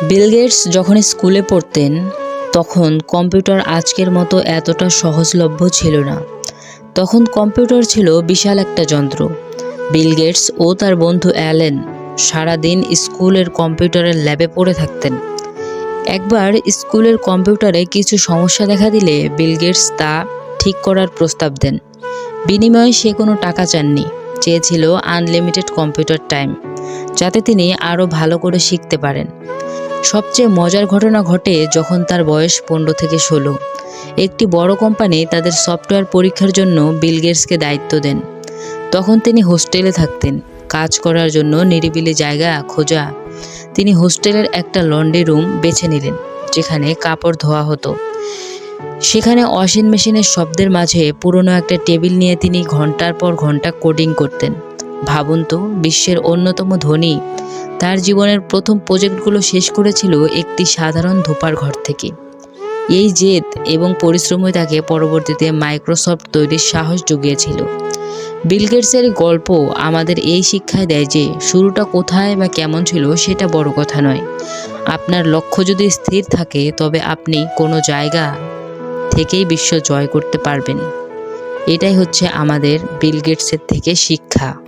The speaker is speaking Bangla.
বিল গেটস যখন স্কুলে পড়তেন, তখন কম্পিউটার আজকের মতো এতটা সহজলভ্য ছিল না। তখন কম্পিউটার ছিল বিশাল একটা যন্ত্র। বিল গেটস ও তার বন্ধু অ্যালেন সারাদিন স্কুলের কম্পিউটারের ল্যাবে পড়ে থাকতেন। একবার স্কুলের কম্পিউটারে কিছু সমস্যা দেখা দিলে বিল গেটস তা ঠিক করার প্রস্তাব দেন। বিনিময়ে সে কোনো টাকা চাননি, চেয়েছিল আনলিমিটেড কম্পিউটার টাইম, যাতে তিনি আরও ভালো করে শিখতে পারেন। সবচেয়ে মজার ঘটনা ঘটে যখন তার বয়স পনেরো থেকে ষোলো। একটি বড় কোম্পানি তাদের সফটওয়্যার পরীক্ষার জন্য বিল গেটসকে দায়িত্ব দেন। তখন তিনি হোস্টেলে থাকতেন, কাজ করার জন্য নিরিবিলি জায়গা খোঁজা। তিনি হোস্টেলের একটা লন্ড্রি রুম বেছে নিলেন, যেখানে কাপড় ধোয়া হতো। সেখানে ওয়াশিং মেশিনের শব্দের মাঝে পুরনো একটা টেবিল নিয়ে তিনি ঘণ্টার পর ঘণ্টা কোডিং করতেন। ভাবুন তো, বিশ্বের অন্যতম ধনী তার জীবনের প্রথম প্রজেক্টগুলো শেষ করেছিল একটি সাধারণ ধোপার ঘর থেকে। এই জেদ এবং পরিশ্রমই তাকে পরবর্তীতে মাইক্রোসফট তৈরির সাহস জুগিয়েছিল। বিল গেটসের গল্প আমাদের এই শিক্ষায় দেয় যে, শুরুটা কোথায় বা কেমন ছিল সেটা বড় কথা নয়। আপনার লক্ষ্য যদি স্থির থাকে, তবে আপনি কোনো জায়গা থেকেই বিশ্ব জয় করতে পারবেন। এটাই হচ্ছে আমাদের বিল গেটসের থেকে শিক্ষা।